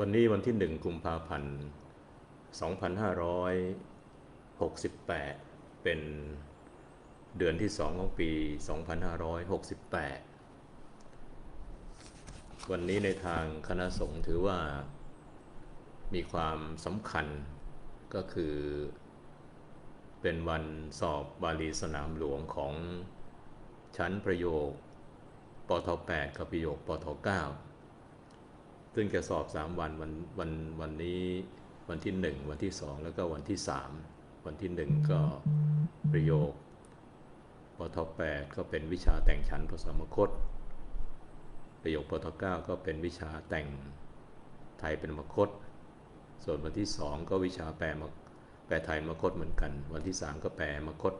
วันนี้วันที่หนึ่งกุมภาพันธ์ 2568 เป็นเดือนที่สองของปี 2568 วันนี้ในทางคณะสงฆ์ถือว่ามีความสำคัญก็คือ เป็นวันสอบบาลีสนามหลวงของชั้นประโยคปท 8 กับประโยคปท 9 ซึ่งจะสอบ3วันวันวันวันนี้วันที่1วันที่2แล้วก็วันที่3วันที่1ก็ประโยคปท8ก็เป็นวิชาแต่งชั้นภาษามคต ประโยคปท9ก็เป็นวิชาแต่งไทยเป็นมคต ส่วนวันที่2ก็วิชาแปลมแปลไทยมคตเหมือนกัน วันที่3ก็แปลมคต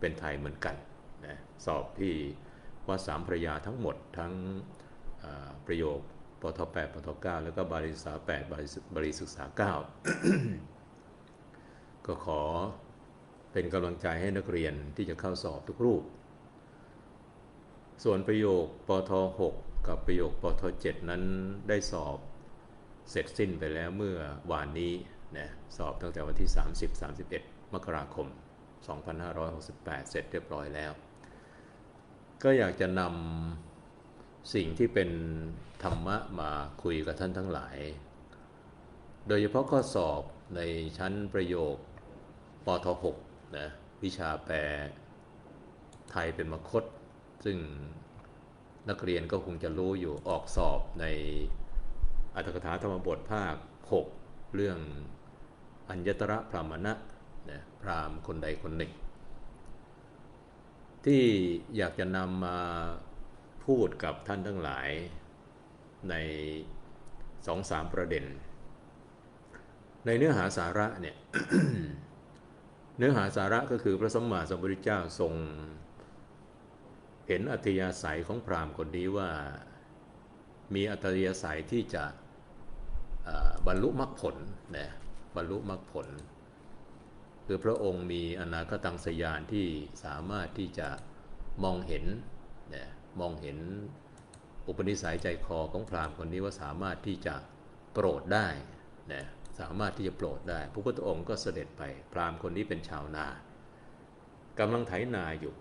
เป็นไทยเหมือนกันนะสอบที่วัดสามพระยาทั้งหมดทั้งประโยค ปท8ปท9แล้วก็บาลีศึกษา 8 บาลีบาลีศึกษา 9 ก็ขอเป็นกำลังใจให้นักเรียนที่จะเข้าสอบทุกรูป ส่วนประโยคปท6กับประโยคปท7นั้นได้สอบเสร็จสิ้นไปแล้วเมื่อวานนี้นะสอบตั้งแต่วันที่ 30-31 มกราคม 2568 เสร็จเรียบร้อยแล้ว ก็อยากจะนำ สิ่งที่เป็นธรรมะมาคุยกับท่านทั้งหลาย โดยเฉพาะข้อสอบในชั้นประโยคปท6นะวิชาแปลไทยเป็นมคต ซึ่งนักเรียนก็คงจะรู้อยู่ออกสอบในอัตถกถาธรรมบทภาค 6 เรื่องอัญญตระพรามณะนะพรามคนใดคนหนึ่ง ที่อยากจะนำมา พูดกับท่านทั้งหลายในสองสามประเด็น ในเนื้อหาสาระเนี่ยเนื้อหาสาระก็คือพระสมมาสัมพุทธเจ้าทรง เห็นอัธยาศัยของพราหมณ์คนนี้ว่ามีอัธยาศัยที่จะบรรลุมรรคผลนะบรรลุมรรคผล คือพระองค์มีอนาคตังสยานที่สามารถที่จะมองเห็น นะมองเห็นอุปนิสัยใจคอของพราหมณ์คนนี้ว่าสามารถที่จะโปรดได้นะสามารถที่จะโปรดได้ พระพุทธองค์ก็เสด็จไป พราหมณ์คนนี้เป็นชาวนากำลังไถนาอยู่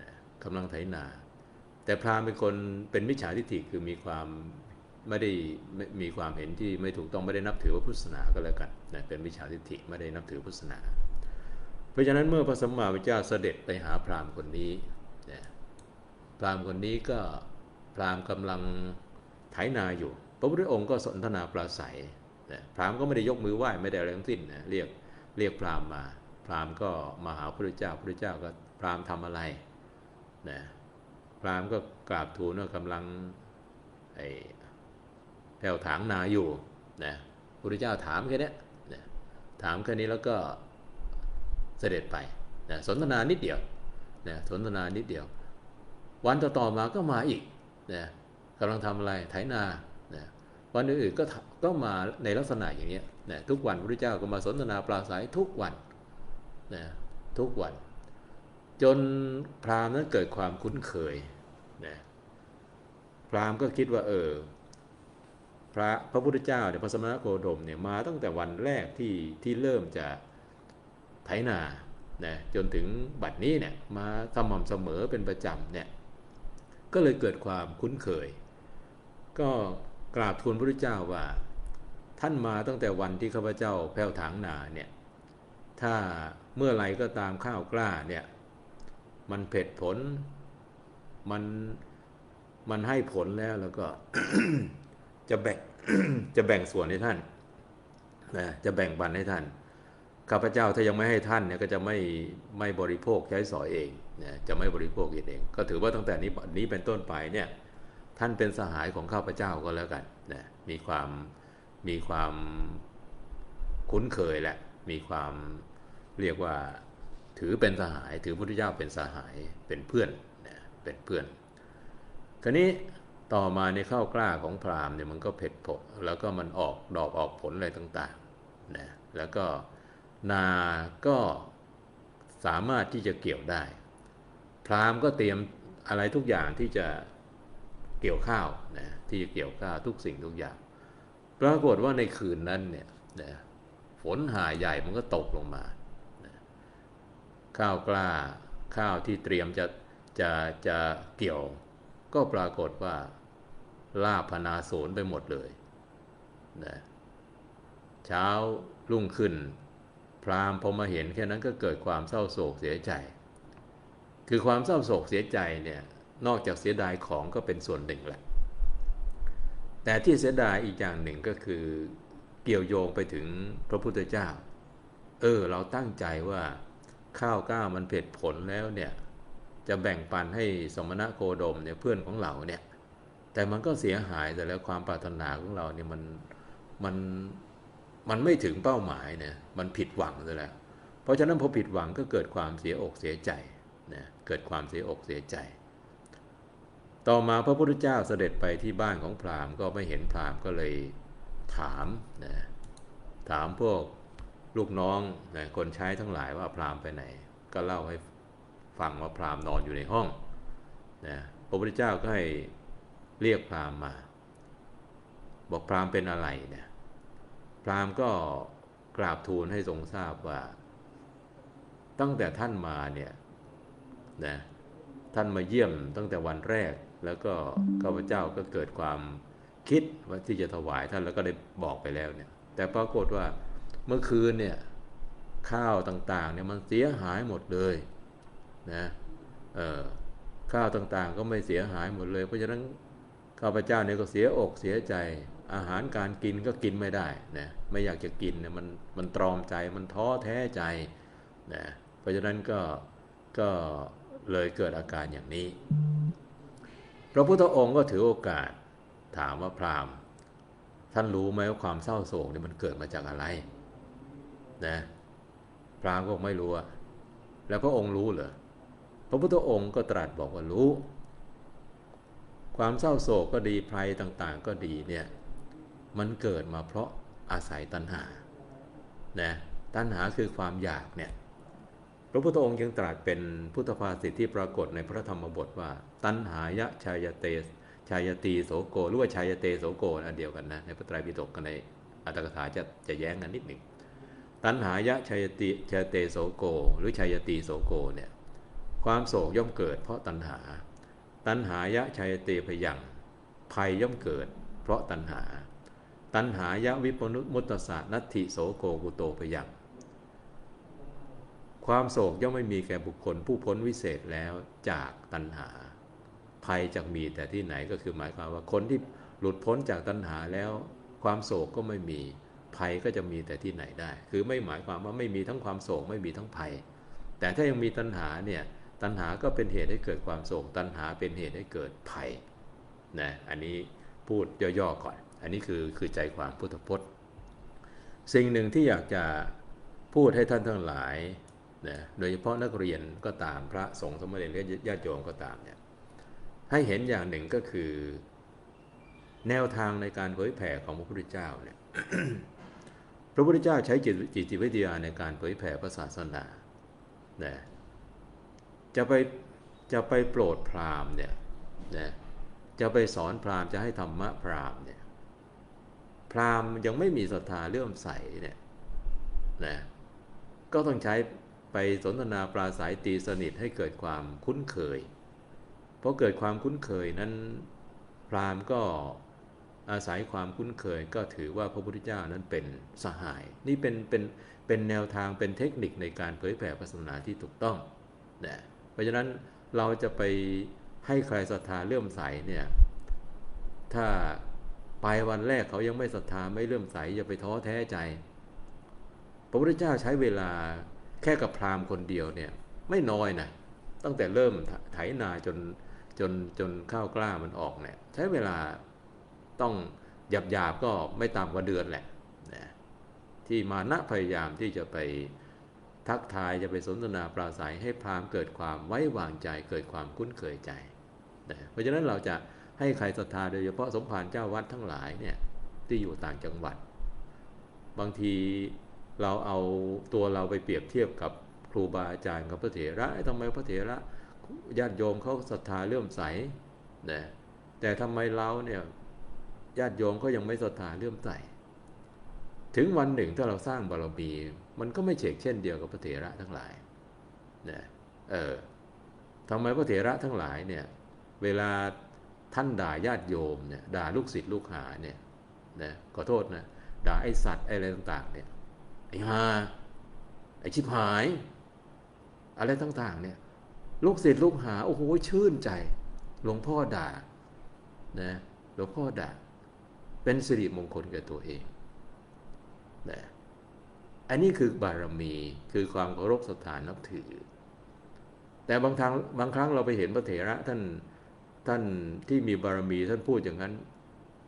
นะกำลังไถนา แต่พราหมณ์เป็นคนเป็นมิจฉาทิฏฐิคือมีความไม่ได้มีความเห็นที่ไม่ถูกต้องไม่ได้นับถือว่าพุทธศาสนาก็แล้วกันนะเป็นมิจฉาทิฏฐิไม่ได้นับถือพุทธศาสนา เพราะฉะนั้นเมื่อพระสัมมาสัมพุทธเจ้าเสด็จไปหาพราหมณ์คนนี้ พราหมณ์คนนี้ก็พราหมณ์กำลังไถนาอยู่ พระพุทธองค์ก็สนทนาปราศัยพราหมณ์ก็ไม่ได้ยกมือไหว้ไม่ได้อะไรทั้งสิ้นนะเรียกเรียกพราหมณ์มา พราหมณ์ก็มาหาพระพุทธเจ้าพระพุทธเจ้าก็พราหมณ์ทำอะไรนะพราหมณ์ก็กราบทูลว่ากำลังไอ้แผ่วถางนาอยู่นะพระพุทธเจ้าถามแค่นี้นะถามแค่นี้แล้วก็เสด็จไปนะสนทนานิดเดียวนะสนทนานิดเดียว วันต่อๆมาก็มาอีกนะกำลังทำอะไรไถนานะวันอื่นๆก็ก็มาในลักษณะอย่างนี้นะทุกวันพระเจ้าก็มาสนทนาปราศัยทุกวันนะทุกวัน จนพราหมณ์นั้นเกิดความคุ้นเคยนะพราหมณ์ก็คิดว่าเออพระพระพุทธเจ้าเนี่ยพระสมณโคดมเนี่ยมาตั้งแต่วันแรกที่ที่เริ่มจะไถนานะจนถึงบัดนี้เนี่ยมาสม่ำเสมอเป็นประจำเนี่ย ก็เลยเกิดความคุ้นเคย ก็กราบทูลพระพุทธเจ้าว่า ท่านมาตั้งแต่วันที่ข้าพเจ้าแผ่วถางนาเนี่ย ถ้าเมื่อไรก็ตามข้าวกล้าเนี่ย มันเผ็ดผล มันมันให้ผลแล้วแล้วก็จะแบ่งจะแบ่งส่วนให้ท่านนะจะแบ่งบันให้ท่านข้าพเจ้าถ้ายังไม่ให้ท่านเนี่ยก็จะไม่ไม่บริโภคใช้สอยเอง นะจะไม่บริโภคเอง ก็ถือว่าตั้งแต่นี้นี้เป็นต้นไปเนี่ยท่านเป็นสหายของข้าพเจ้าก็แล้วกันนะมีความมีความคุ้นเคยแหละมีความเรียกว่าถือเป็นสหาย ถือพระพุทธเจ้าเป็นสหายเป็นเพื่อนนะเป็นเพื่อนคราวนี้ต่อมาในข้าวกล้าของพราหมณ์เนี่ยมันก็เผ็ดผลแล้วก็มันออกดอกออกผลอะไรต่างๆนะแล้วก็นาก็สามารถที่จะเกี่ยวได้ พราหมณ์ก็เตรียมอะไรทุกอย่างที่จะเกี่ยวข้าวนะที่จะเกี่ยวข้าวทุกสิ่งทุกอย่าง ปรากฏว่าในคืนนั้นเนี่ยนะฝนหาใหญ่มันก็ตกลงมานะข้าวกล้าข้าวที่เตรียมจะจะจะเกี่ยว ก็ปรากฏว่าลาพนาสูญไปหมดเลยนะเช้ารุ่งขึ้น พราหมณ์พอมาเห็นแค่นั้นก็เกิดความเศร้าโศกเสียใจ คือความเศร้าโศกเสียใจเนี่ย นอกจากเสียดายของก็เป็นส่วนหนึ่งแหละ แต่ที่เสียดายอีกอย่างหนึ่งก็คือเกี่ยวโยงไปถึงพระพุทธเจ้า เออ เราตั้งใจว่าข้าวก้ามันเผ็ดผลแล้วเนี่ย จะแบ่งปันให้สมณะโคดมเนี่ยเพื่อนของเราเนี่ย แต่มันก็เสียหายแต่แล้วความปรารถนาของเราเนี่ยมันมันมันไม่ถึงเป้าหมายเนี่ยมันผิดหวังซะแล้ว เพราะฉะนั้นพอผิดหวังก็เกิดความเสียอกเสียใจ นะเกิดความเสียอกเสียใจ ต่อมาพระพุทธเจ้าเสด็จไปที่บ้านของพราหมณ์ก็ไม่เห็นพราหมณ์ก็เลยถามนะถามพวกลูกน้องนะคนใช้ทั้งหลายว่าพราหมณ์ไปไหน ก็เล่าให้ฟังว่าพราหมณ์นอนอยู่ในห้องนะพระพุทธเจ้าก็ให้เรียกพราหมณ์มา บอกพราหมณ์เป็นอะไรเนี่ยพราหมณ์ก็กราบทูลให้ทรงทราบว่า ตั้งแต่ท่านมาเนี่ย นะท่านมาเยี่ยมตั้งแต่วันแรก แล้วก็ข้าพเจ้าก็เกิดความคิดว่าที่จะถวายท่านแล้วก็ได้บอกไปแล้วเนี่ย แต่ปรากฏว่าเมื่อคืนเนี่ยข้าวต่างๆเนี่ยมันเสียหายหมดเลยนะเออข้าวต่างๆ ก็ไม่เสียหายหมดเลย เพราะฉะนั้นข้าพเจ้าเนี่ยก็เสียอกเสียใจ อาหารการกินก็กินไม่ได้นะไม่อยากจะกินเนี่ยมันมันตรอมใจมันท้อแท้ใจนะเพราะฉะนั้นก็ก็ เลยเกิดอาการอย่างนี้ พระพุทธองค์ก็ถือโอกาสถามว่าพราหมณ์ ท่านรู้ไหมว่าความเศร้าโศกเนี่ยมันเกิดมาจากอะไร นะพราหมณ์ก็ไม่รู้อะแล้วพระองค์รู้เหรอ พระพุทธองค์ก็ตรัสบอกว่ารู้ ความเศร้าโศกก็ดีภัยต่างๆ ก็ดีเนี่ย มันเกิดมาเพราะอาศัยตัณหา นะ ตัณหาคือความอยากเนี่ย พระพุทธองค์ยังตรัสเป็นพุทธภาษิตที่ปรากฏในพระธรรมบทว่า ตัณหายะชายเตชายตีโสโกหรือว่าชายเตโสโกอันเดียวกันนะในพระไตรปิฎกกันในอัตถกถาจะจะแย้งกันนิดหนึ่งตัณหายะชายติชายเตโสโก หรือชายตีโสโกเนี่ยความโศกย่อมเกิด เพราะตัณหา ตัณหายะชายเตพยังภัยย่อมเกิด เพราะตัณหา ตัณหายะวิปนุตมุตตสานัตถิโสโกกุโตปยัง ความโศกย่อมไม่มีแก่บุคคล ผู้พ้นวิเศษแล้วจากตัณหา ภัยจากมีแต่ที่ไหนก็คือหมายความว่าคนที่หลุดพ้นจากตัณหาแล้ว ความโศกก็ไม่มีภัยก็จะมีแต่ที่ไหนได้ คือไม่หมายความว่าไม่มีทั้งความโศกไม่มีทั้งภัย แต่ถ้ายังมีตัณหาเนี่ยตัณหาก็เป็นเหตุให้เกิดความโศก ตัณหาเป็นเหตุให้เกิดภัยนะอันนี้พูดย่อๆก่อน อันนี้คือคือใจความพุทธพจน์ สิ่งหนึ่งที่อยากจะพูดให้ท่านทั้งหลาย นะโดยเฉพาะนักเรียนก็ตามพระสงฆ์สมเด็จและญาติโยมก็ตามเนี่ยให้เห็นอย่างหนึ่งก็คือ แนวทางในการเผยแผ่ของพระพุทธเจ้าเนี่ยพระพุทธเจ้าใช้จิตจิตวิทยาในการเผยแผ่พระศาสนานะจะไปจะไปโปรดพราหมณ์เนี่ยนะจะไปสอนพราหมณ์จะให้ธรรมะพราหมณ์เนี่ยพราหมณ์ยังไม่มีศรัทธาเลื่อมใสเนี่ยนะก็ต้องใช้ ไปสนทนาปราศัยตีสนิทให้เกิดความคุ้นเคยเพราะเกิดความคุ้นเคยนั้นพราหมณ์ก็อาศัยความคุ้นเคยก็ถือว่าพระพุทธเจ้านั้นเป็นสหาย นี่เป็นเป็นเป็นแนวทางเป็นเทคนิคในการเผยแผ่ศาสนาที่ถูกต้องนะเพราะฉะนั้นเราจะไปให้ใครศรัทธาเลื่อมใสเนี่ยถ้าไปวันแรกเขายังไม่ศรัทธาไม่เลื่อมใสอย่าไปท้อแท้ใจ พระพุทธเจ้าใช้เวลา แค่กับพราหมณ์คนเดียวเนี่ยไม่น้อยนะตั้งแต่เริ่มไถนาจนจนจนข้าวกล้ามันออกเนี่ยใช้เวลาต้องหยาบหยาบก็ไม่ต่ำกว่าเดือนแหละนะที่มาณพยายามที่จะไปทักทายจะไปสนทนาปราศัยให้พราหมณ์เกิดความไว้วางใจเกิดความคุ้นเคยใจนะเพราะฉะนั้นเราจะให้ใครศรัทธาโดยเฉพาะสมภารเจ้าวัดทั้งหลายเนี่ยที่อยู่ต่างจังหวัด บางที เราเอาตัวเราไปเปรียบเทียบกับครูบาอาจารย์กับพระเถระทำไมพระเถระญาติโยมเขาศรัทธาเลื่อมใสนะแต่ทำไมเราเนี่ยญาติโยมเขายังไม่ศรัทธาเลื่อมใสถึงวันหนึ่งถ้าเราสร้างบารมีมันก็ไม่เฉกเช่นเดียวกับพระเถระทั้งหลายนะเออทำไมพระเถระทั้งหลายเนี่ยเวลาท่านด่าญาติโยมเนี่ยด่าลูกศิษย์ลูกหาเนี่ยนะขอโทษนะด่าไอสัตว์ไออะไรต่างๆเนี่ย ไอฮาไอชิบหาย อะไรต่างๆ เนี่ย ลูกศิษย์ลูกหา โอ้โห ชื่นใจ หลวงพ่อด่า นะ หลวงพ่อด่า เป็นสิริมงคลแก่ตัวเอง นะ อันนี้คือบารมี คือความเคารพสถานนับถือ แต่บางครั้งบางครั้งเราไปเห็นพระเถระท่าน ท่านที่มีบารมีท่านพูดอย่างนั้น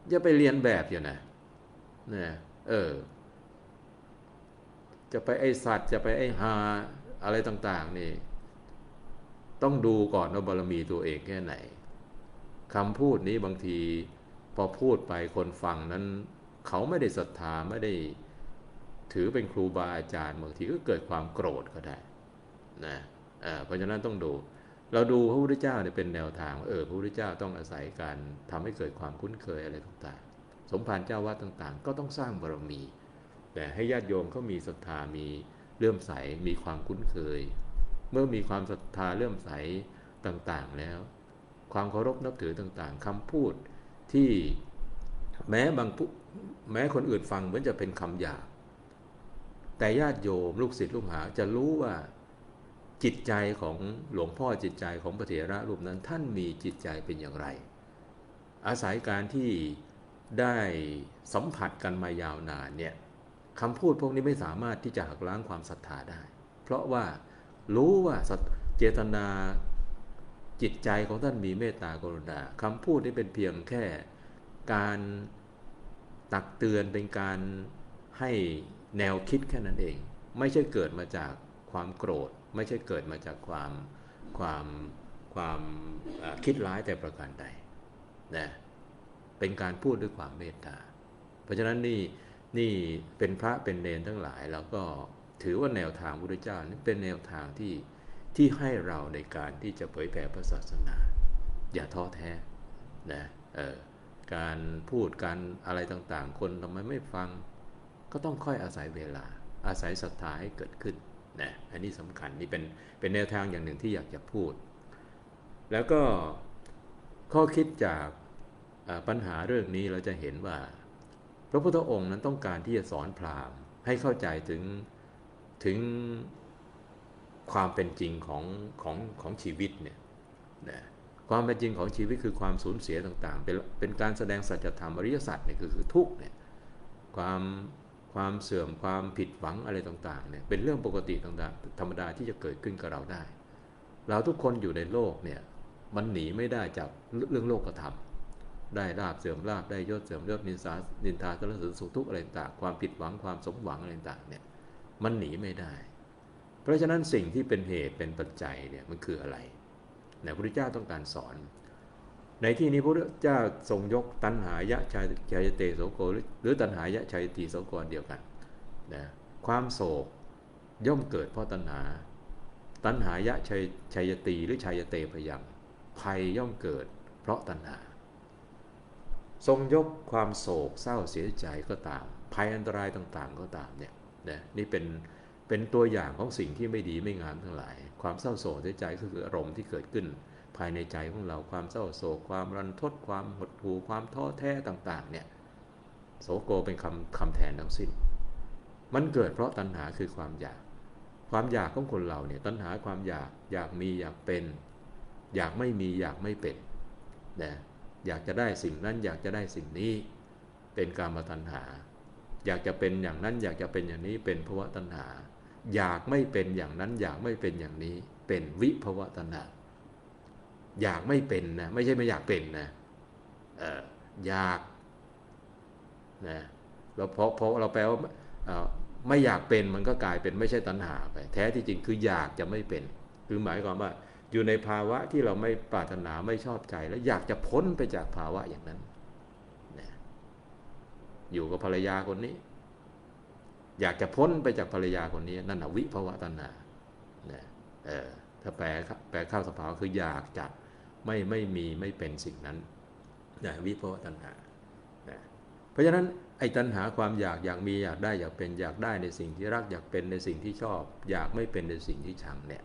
อย่าไปเรียนแบบอย่างนะ นะ เออ จะไปไอสัตว์ จะไปไอหาอะไรต่างๆนี่ ต้องดูก่อนว่าบารมีตัวเองแค่ไหนคำพูดนี้บางทีพอพูดไปคนฟังนั้น เขาไม่ได้ศรัทธาไม่ได้ถือเป็นครูบาอาจารย์บางทีก็เกิดความโกรธก็ได้นะเพราะฉะนั้นต้องดู เราดูพระพุทธเจ้าเนี่ยเป็นแนวทางเออพระพุทธเจ้าต้องอาศัยการทำให้เกิดความคุ้นเคยอะไรต่างๆ สมภารเจ้าวัดต่างๆ ก็ต้องสร้างบารมี แต่ให้ญาติโยมเขามีศรัทธามีเลื่อมใสมีความคุ้นเคย เมื่อมีความศรัทธาเลื่อมใสต่างๆแล้ว ความเคารพนับถือต่างๆคำพูดที่แม้บางแม้คนอื่นฟังเหมือนจะเป็นคำหยาบแต่ญาติโยมลูกศิษย์ลูกหาจะรู้ว่าจิตใจของหลวงพ่อจิตใจของพระเถระรูปนั้นท่านมีจิตใจเป็นอย่างไร อาศัยการที่ได้สัมผัสกันมายาวนานเนี่ย คำพูดพวกนี้ไม่สามารถที่จะหักล้างความศรัทธาได้ เพราะว่ารู้ว่าเจตนาจิตใจของท่านมีเมตตากรุณาคำพูดนี้เป็นเพียงแค่การตักเตือนเป็นการให้แนวคิดแค่นั้นเอง ไม่ใช่เกิดมาจากความโกรธ ไม่ใช่เกิดมาจากความความความคิดร้ายแต่ประการใดนะเป็นการพูดด้วยความเมตตา เพราะฉะนั้นนี่ นี่เป็นพระเป็นเนรทั้งหลายเราก็ถือว่าแนวทางพระพุทธเจ้านี่เป็นแนวทางที่ที่ให้เราในการที่จะเผยแผ่พระศาสนา อย่าท้อแท้นะเออการพูดการอะไรต่างๆ คนทำไมไม่ฟัง ก็ต้องค่อยอาศัยเวลา อาศัยศรัทธาให้เกิดขึ้นนะอันนี้สำคัญนี่เป็นเป็นแนวทางอย่างหนึ่งที่อยากจะพูด แล้วก็ข้อคิดจากปัญหาเรื่องนี้เราจะเห็นว่า ระพุทธองค์นั้นต้องการที่จะสอนพราหมณ์ ให้เข้าใจถึงถึงความเป็นจริงของของของชีวิตเนี่ยนะความเป็นจริงของชีวิตคือความสูญเสียต่างๆ เป็นเป็นการแสดงสัจธรรมอริยสัจเนี่ยคือคือทุกเนี่ยความความเสื่อมความผิดหวังอะไรต่างๆเนี่ยเป็นเรื่องปกติต่างๆธรรมดาที่จะเกิดขึ้นกับเราได้ เราทุกคนอยู่ในโลกเนี่ยมันหนีไม่ได้จากเรื่องโลกธรรม ได้ลาบเสื่อมลาบได้ยศเสื่อมยศนินทานินทาสรรเสริญสุขทุกข์อะไรต่างความผิดหวังความสมหวังอะไรต่างเนี่ยมันหนีไม่ได้ เพราะฉะนั้นสิ่งที่เป็นเหตุเป็นปัจจัยเนี่ยมันคืออะไรนะพระพุทธเจ้าต้องการสอน ในที่นี้พระพุทธเจ้าทรงยกตัณหายะชัยชัยเตโสโกหรือตัณหายะชัยตีโสโกเดียวกันนะความโศกย่อมเกิดเพราะตัณหา ตัณหายะชัยชัยตีหรือชัยเตพยังภัยย่อมเกิด เพราะตัณหา ทรงยกความโศกเศร้าเสียใจก็ตาม ภัยอันตรายต่างๆก็ตามเนี่ยนะนี่เป็นเป็นตัวอย่างของสิ่งที่ไม่ดีไม่งามทั้งหลาย ความเศร้าโศกเสียใจก็คืออารมณ์ที่เกิดขึ้น ภายในใจของเราความเศร้าโศก ความรันทดความหดหู่ความท้อแท้ต่างๆเนี่ยโสโกเป็นคำคำแทนทั้งสิ้น มันเกิดเพราะตัณหาคือความอยาก ความอยากของคนเราเนี่ยตัณหาความอยากอยากมีอยากเป็น อยากไม่มีอยากไม่เป็นนะ อยากจะได้สิ่งนั้นอยากจะได้สิ่งนี้เป็นการมาตัณหา อยากจะเป็นอย่างนั้นอยากจะเป็นอย่างนี้เป็นภาวะตัณหา อยากไม่เป็นอย่างนั้นอยากไม่เป็นอย่างนี้เป็นวิภวะตนาอยากไม่เป็นนะไม่ใช่ไม่อยากเป็นนะอยากนะเราเพราะเพราะเราแปลว่าไม่อยากเป็นมันก็กลายเป็นไม่ใช่ตัณหาไป แท้ที่จริงคืออยากจะไม่เป็น คือหมายความว่า อยู่ในภาวะที่เราไม่ปรารถนาไม่ชอบใจ แล้วอยากจะพ้นไปจากภาวะอย่างนั้นนะอยู่กับภรรยาคนนี้ อยากจะพ้นไปจากภรรยาคนนี้ นั่นวิภาวะตัณหาเนี่ยเออถ้าแปลแปลข้าวสภาวคืออยากจะไม่ไม่มีไม่เป็นสิ่งนั้นนะวิภาวะตัณหานะเพราะฉะนั้นไอ้ตัณหาความอยากอยากมีอยากได้อยากเป็นอยากได้ในสิ่งที่รักอยากเป็นในสิ่งที่ชอบ อยากไม่เป็นในสิ่งที่ชังเนี่ย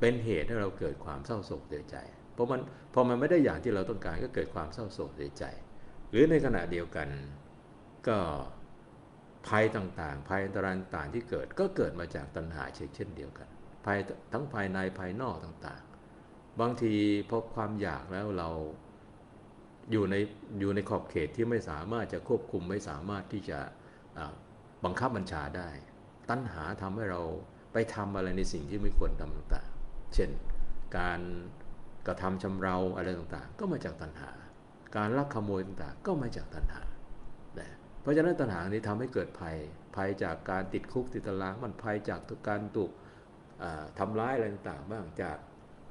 เป็นเหตุให้เราเกิดความเศร้าโศกเสียใจ เพราะมันพอมันไม่ได้อย่างที่เราต้องการก็เกิดความเศร้าโศกเสียใจ หรือในขณะเดียวกันก็ภัยต่างๆ ภัยอันตรายต่างๆที่เกิดก็เกิดมาจากตัณหาเช่นเดียวกันภัยทั้งภายในภายนอกต่างๆ บางทีพอความอยากแล้วเราอยู่ในอยู่ในขอบเขตที่ไม่สามารถจะควบคุมไม่สามารถที่จะบังคับบัญชาได้ ตัณหาทำให้เราไปทำอะไรในสิ่งที่ไม่ควรทำต่าง เช่น การกระทำชำเราอะไรต่างๆ ก็มาจากตัณหา การลักขโมยต่างๆ ก็มาจากตัณหาเพราะฉะนั้นตัณหานี้ทำให้เกิดภัย ภัยจากการติดคุกติดตาราง มันภัยจากการถูกทำร้ายอะไรต่างๆ บ้าง จาก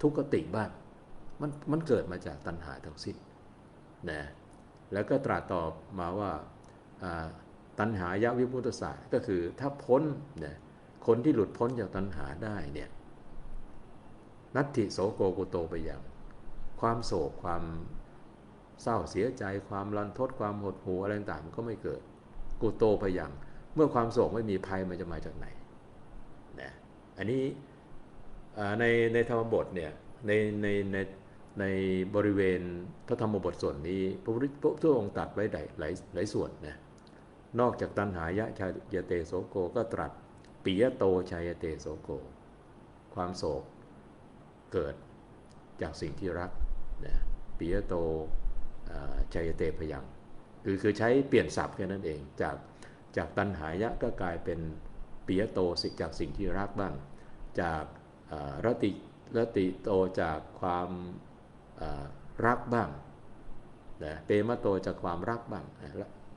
ทุกขติบ้าง มันมันเกิดมาจากตัณหาทั้งสิ้นนะ แล้วก็ตรัสตอบมาว่าตัณหายาวิมุตตสาก็คือถ้าพ้นเนี่ยคนที่หลุดพ้นจากตัณหาได้เนี่ย นัตถิโสโกกุโตไปอย่าง ความโศกความเศร้าเสียใจความรันทดความหดหู่อะไรต่างๆก็ไม่เกิด กุโตไปอย่าง เมื่อความโศกไม่มีภัยมันจะมาจากไหนนะอันนี้ในในธรรมบทเนี่ยในในในในบริเวณพระธรรมบทส่วนนี้ พระพุทธองค์ตัดไว้หลายหลายหลายส่วนนะนอกจากตัณหายะชายเตโสโกก็ตรัสปิยโตชายเตโสโก ความโศก เกิดจากสิ่งที่รักนะปิยโตชัยเตพยังคือคือใช้เปลี่ยนศัพท์แค่นั้นเอง จากจากตัณหายะก็กลายเป็นปิยโตสิจากสิ่งที่รักบ้าง จากรติรติโตจากความรักบ้างนะเปมโตจากความรักบ้าง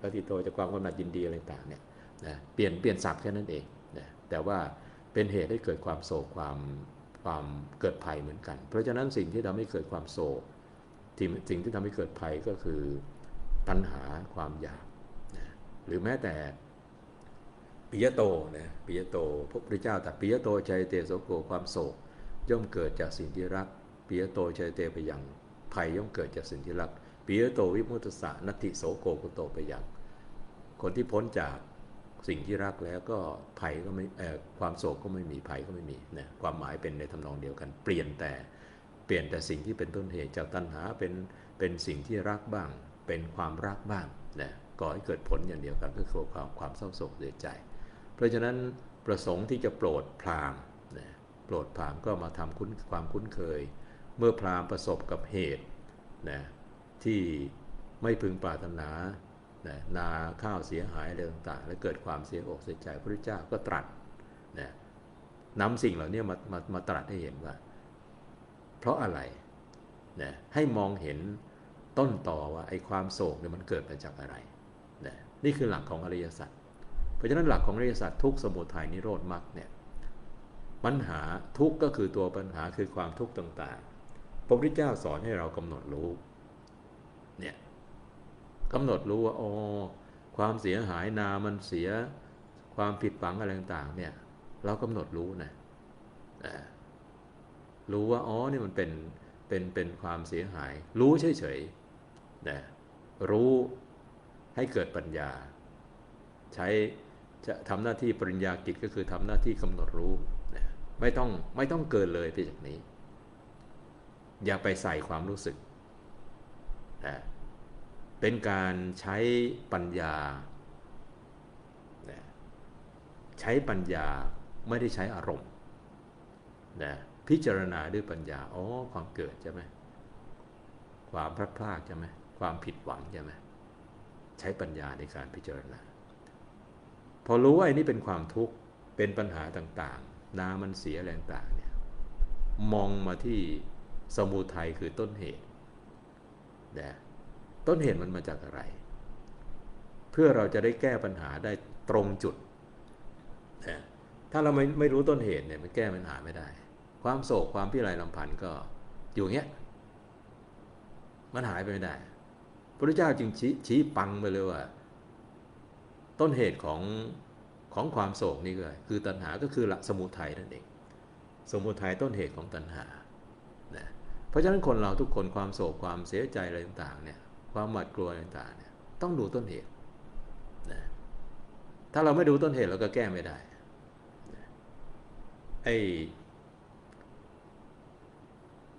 รติโตจากความกำหนัดยินดีอะไรต่างเนี่ยนะเปลี่ยนเปลี่ยนศัพท์แค่นั้นเองนะแต่ว่าเป็นเหตุให้เกิดความโศกความ ความเกิดภัยเหมือนกัน เพราะฉะนั้นสิ่งที่ทำให้เกิดความโศกสิ่งที่ทำให้เกิดภัยก็คือตัณหาความอยากนะหรือแม้แต่ปิยโตนะปิยโตพระพุทธเจ้าแต่ปิยโตใจเตโสโกความโศก ย่อมเกิดจากสิ่งที่รักปิยโตใจเตไปยังภัยย่อมเกิดจากสิ่งที่รักปิยโตวิมุตตสะนัตติโสโกกุโตไปยังคนที่พ้นจาก สิ่งที่รักแล้วก็ภัยก็ไม่ความโศกก็ไม่มีภัยก็ไม่มีนะความหมายเป็นในทำนองเดียวกัน เปลี่ยนแต่เปลี่ยนแต่สิ่งที่เป็นต้นเหตุจากตัณหาเป็นเป็นสิ่งที่รักบ้าง เป็นความรักบ้างนะก่อให้เกิดผลอย่างเดียวกันก็คือความความเศร้าโศกเสียใจ เพราะฉะนั้นประสงค์ที่จะโปรดพราหมณ์นะโปรดพราหมณ์ก็มาทำคุ้นความคุ้นเคย เมื่อพราหมณ์ประสบกับเหตุนะที่ไม่พึงปรารถนา นะนาข้าวเสียหายอะไรต่างๆ และเกิดความเสียอกเสียใจพระเจ้าก็ตรัสนะนำสิ่งเหล่านี้มามามาตรัสให้เห็นว่า เพราะอะไรนะให้มองเห็นต้นต่อว่าไอ้ความโศกเนี่ยมันเกิดมาจากอะไรนะนี่คือหลักของอริยสัจเพราะฉะนั้นหลักของอริยสัจทุกสมุทัยนิโรธมรรคเนี่ยปัญหาทุกก็คือตัวปัญหาคือความทุกข์ต่างๆ พระพุทธเจ้าสอนให้เรากำหนดรู้ กำหนดรู้ว่าอ๋อความเสียหายนามันเสียความผิดหวังอะไรต่างๆ เนี่ย เรากำหนดรู้นะรู้ว่าอ๋อนี่มันเป็นเป็นเป็นความเสียหาย รู้เฉยๆนะรู้ให้เกิดปัญญา ใช้จะทำหน้าที่ปริญญากิจก็คือทำหน้าที่กำหนดรู้นะไม่ต้องไม่ต้องเกินเลยไปจากนี้ อย่าไปใส่ความรู้สึกนะ เป็นการใช้ปัญญา ใช้ปัญญาไม่ได้ใช้อารมณ์นะพิจารณาด้วยปัญญา อ๋อ ความเกิดใช่ไหมความพลาดพลาดใช่ไหมความผิดหวังใช่ไหมใช้ปัญญาในการพิจารณา พอรู้ว่าอันนี้เป็นความทุกข์ เป็นปัญหาต่างๆ นามันเสียแรงต่างเนี่ย มองมาที่สมุทัยคือต้นเหตุนะ ต้นเหตุมันมาจากอะไร เพื่อเราจะได้แก้ปัญหาได้ตรงจุดนะถ้าเราไม่ไม่รู้ต้นเหตุเนี่ยมันแก้ปัญหาไม่ได้ ความโศกความพิไรลำพันธ์ก็อยู่เงี้ยมันหายไปไม่ได้พระพุทธเจ้าจึงชี้ชี้ปังไปเลยว่า ต้นเหตุของของความโศกนี่ก็คือตัณหาก็คือละสมุทัยนั่นเอง สมุทัยต้นเหตุของตัณหานะเพราะฉะนั้นคนเราทุกคนความโศกความเสียใจอะไรต่างๆเนี่ย ความหวาดกลัวต่างๆเนี่ยต้องดูต้นเหตุนะถ้าเราไม่ดูต้นเหตุเราก็แก้ไม่ได้นะไอ้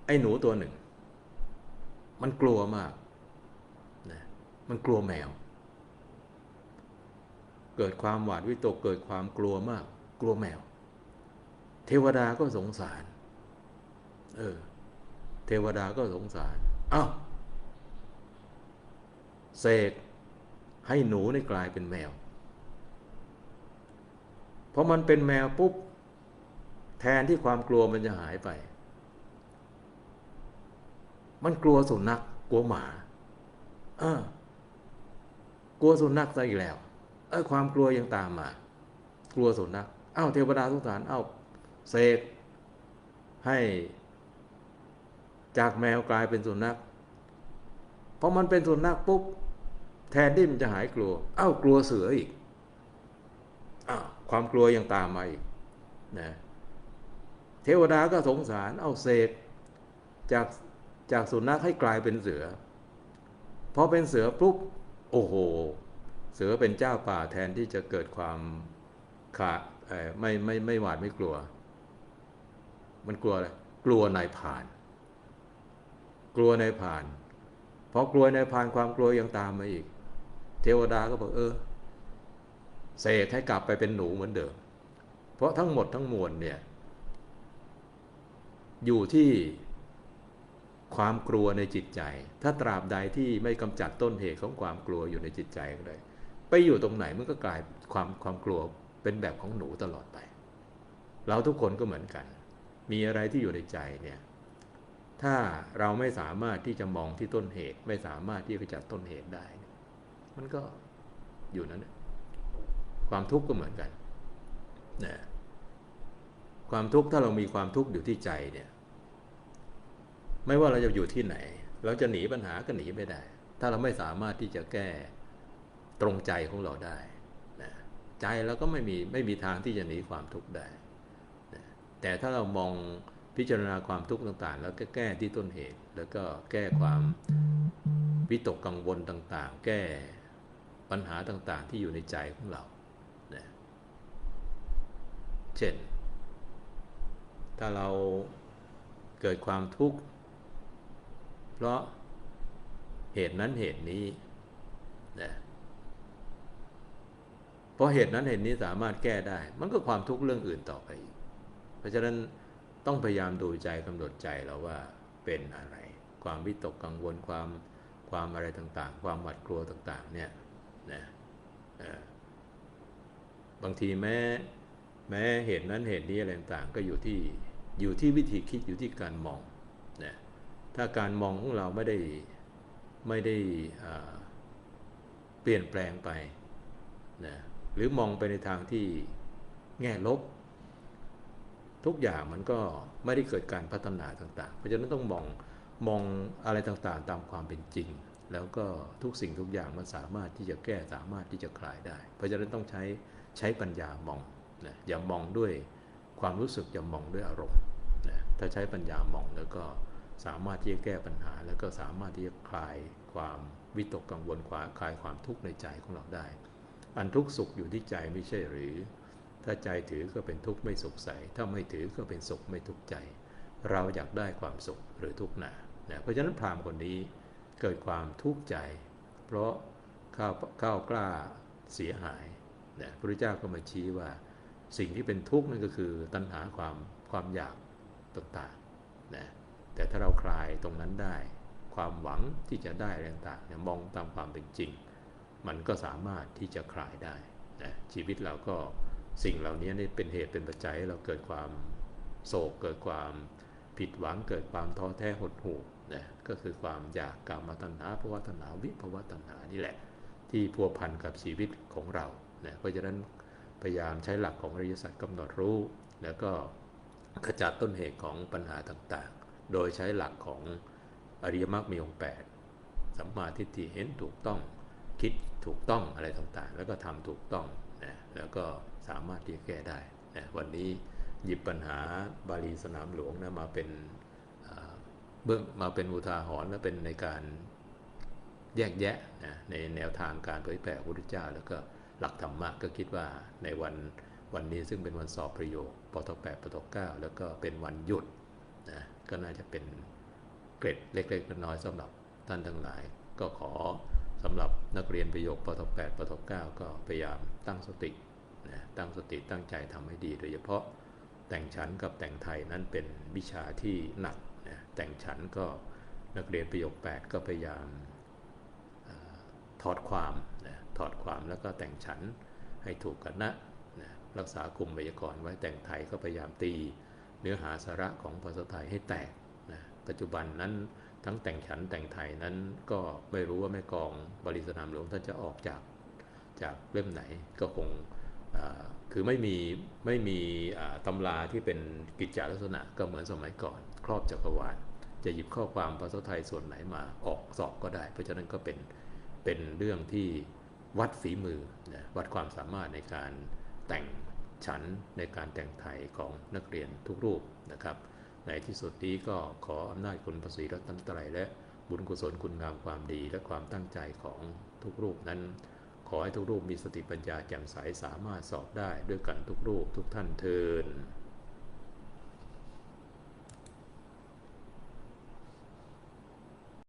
ไอ้หนูตัวหนึ่ง มันกลัวมากนะมันกลัวแมว เกิดความหวาดวิตกเกิดความกลัวมาก กลัวแมว เทวดาก็สงสาร เออ เทวดาก็สงสารอ้าว เสกให้หนูนี่กลายเป็นแมวเพราะมันเป็นแมวปุ๊บ แทนที่ความกลัวมันจะหายไป มันกลัวสุนัขกลัวหมาเออกลัวสุนัขซะอีกแล้วเออความกลัวยังตามมา กลัวสุนัขอ้าวเทวดาสงสารอ้าวเสกให้ จากแมวกลายเป็นสุนัขพอมันเป็นสุนัขปุ๊บ แทนที่มันจะหายกลัว เอ้ากลัวเสืออีกอ้าวความกลัวยังตามมาอีกนะเทวดาก็สงสาร เอาเสกจากจากสุนัขให้กลายเป็นเสือพอเป็นเสือปุ๊บโอ้โห เสือเป็นเจ้าป่าแทนที่จะเกิดความขาดไม่ไม่ไม่หวาดไม่กลัว มันกลัวอะไรกลัวนายผ่าน กลัวนายผ่านพอกลัวนายผ่านความกลัวยังตามมาอีก เทวดาก็บอกเออเสกให้กลับไปเป็นหนูเหมือนเดิม เพราะทั้งหมดทั้งมวลเนี่ย อยู่ที่ความกลัวในจิตใจ ถ้าตราบใดที่ไม่กำจัดต้นเหตุของความกลัวอยู่ในจิตใจก็ได้ไปอยู่ตรงไหนมันก็กลายความความกลัวเป็นแบบของหนูตลอดไป เราทุกคนก็เหมือนกัน มีอะไรที่อยู่ในใจเนี่ย ถ้าเราไม่สามารถที่จะมองที่ต้นเหตุ ไม่สามารถที่จะจัดต้นเหตุได้ มันก็อยู่นั้นความทุกข์ก็เหมือนกันนะความทุกข์ถ้าเรามีความทุกข์อยู่ที่ใจเนี่ย ไม่ว่าเราจะอยู่ที่ไหน เราจะหนีปัญหาก็หนีไม่ได้ ถ้าเราไม่สามารถที่จะแก้ตรงใจของเราได้นะใจเราก็ไม่มีไม่มีทางที่จะหนีความทุกข์ได้นะแต่ถ้าเรามองพิจารณาความทุกข์ต่างๆ แล้วก็แก้ที่ต้นเหตุ แล้วก็แก้ความวิตกกังวลต่างๆ แก้ ปัญหาต่างๆ ที่อยู่ในใจของเรานะเช่น ถ้าเราเกิดความทุกข์ เพราะเหตุนั้นเหตุนี้นะเพราะเหตุนั้นเหตุนี้สามารถแก้ได้ มันก็ความทุกข์เรื่องอื่นต่อไปอีกเพราะฉะนั้นต้องพยายามดูใจกำหนดใจเราว่าเป็นอะไร ความวิตกกังวลความความอะไรต่างๆ ความหวาดกลัวต่างๆเนี่ย นะบางทีแม้แม้เหตุนั้นเหตุนี้อะไรต่างก็อยู่ที่อยู่ที่วิธีคิดอยู่ที่การมองนะถ้าการมองของเราไม่ได้ไม่ได้เปลี่ยนแปลงไปนะหรือมองไปในทางที่แง่ลบ ทุกอย่างมันก็ไม่ได้เกิดการพัฒนาต่าง ๆ เพราะฉะนั้นต้องมองมองอะไรต่างๆ ตามความเป็นจริง แล้วก็ทุกสิ่งทุกอย่างมันสามารถที่จะแก้สามารถที่จะคลายได้ เพราะฉะนั้นต้องใช้ใช้ปัญญามองนะอย่ามองด้วยความรู้สึกอย่ามองด้วยอารมณ์นะถ้าใช้ปัญญามองแล้วก็สามารถที่จะแก้ปัญหา แล้วก็สามารถที่จะคลายความวิตกกังวลควาคลายความทุกข์ในใจของเราได้ อันทุกข์สุขอยู่ที่ใจไม่ใช่หรือ ถ้าใจถือก็เป็นทุกข์ไม่สุขใส ถ้าไม่ถือก็เป็นสุขไม่ทุกข์ใจ เราอยากได้ความสุขหรือทุกข์หนานะเพราะฉะนั้นพราหมณ์คนนี้ เกิดความทุกข์ใจ เพราะข้าวข้าวกล้าเสียหายนะพระพุทธเจ้าก็มาชี้ว่าสิ่งที่เป็นทุกข์นั่นก็คือตัณหาความความอยากต่างๆนะแต่ถ้าเราคลายตรงนั้นได้ ความหวังที่จะได้อะไรต่างเนี่ยมองตามความเป็นจริง มันก็สามารถที่จะคลายได้นะชีวิตเราก็สิ่งเหล่านี้นี่เป็นเหตุเป็นปัจจัยให้เราเกิดความโศกเกิดความผิดหวังเกิดความท้อแท้หดหู่นะก็คือความอยากกามตัณหาภวะตัณหาวิภวะตัณหานี่แหละ ที่พัวพันกับชีวิตของเรานะเพราะฉะนั้นพยายามใช้หลักของอริยสัจกำหนดรู้ แล้วก็ขจัดต้นเหตุของปัญหาต่างๆ โดยใช้หลักของอริยมรรคมีองค์8สัมมาทิฏฐิเห็นถูกต้องคิดถูกต้องอะไรต่างๆ แล้วก็ทำถูกต้องนะแล้วก็สามารถที่จะแก้ได้นะวันนี้หยิบปัญหาบาลีสนามหลวงนะมาเป็น เบื้องมาเป็นอุทาหรณ์และเป็นในการแยกแยะนะในแนวทางการเผยแผ่พระพุทธเจ้า แล้วก็หลักธรรมะก็คิดว่าในวันวันนี้ซึ่งเป็นวันสอบประโยคปท8ปท9แล้วก็เป็นวันหยุดนะก็น่าจะเป็นเกร็ดเล็กๆน้อยๆสำหรับท่านทั้งหลาย ก็ขอสำหรับนักเรียนประโยคปท8ปดปท9ก็พยายามตั้งสตินะตั้งสติตั้งใจทำให้ดี โดยเฉพาะแต่งฉันกับแต่งไทยนั้นเป็นวิชาที่หนัก แต่งฉันก็นักเรียนประโยค 8 ก็พยายามถอดความนะถอดความแล้วก็แต่งฉันให้ถูกกันนะนะรักษากลุ่มไวยากรณ์ไว้แต่งไทยก็พยายามตีเนื้อหาสาระของภาษาไทยให้แตกนะปัจจุบันนั้นทั้งแต่งฉันแต่งไทยนั้นก็ไม่รู้ว่าแม่กองบริสนามหลวงท่านจะออกจากจากเล่มไหนก็คงคือไม่มีไม่มีตำราที่เป็นกิจจลักษณะก็เหมือนสมัยก่อน ครอบจักรวาลจะหยิบข้อความภาษาไทยส่วนไหนมาออกสอบก็ได้ เพราะฉะนั้นก็เป็นเป็นเรื่องที่วัดฝีมือนะวัดความสามารถในการแต่งฉันในการแต่งไทยของนักเรียนทุกรูปนะครับ ในที่สุดนี้ก็ขออำนาจคุณพระศรีรัตนตรัยและบุญกุศลคุณงามความดีและความตั้งใจของทุกรูปนั้น ขอให้ทุกรูปมีสติปัญญาแจ่มใสสามารถสอบได้ด้วยกันทุกรูปทุกท่านเทิน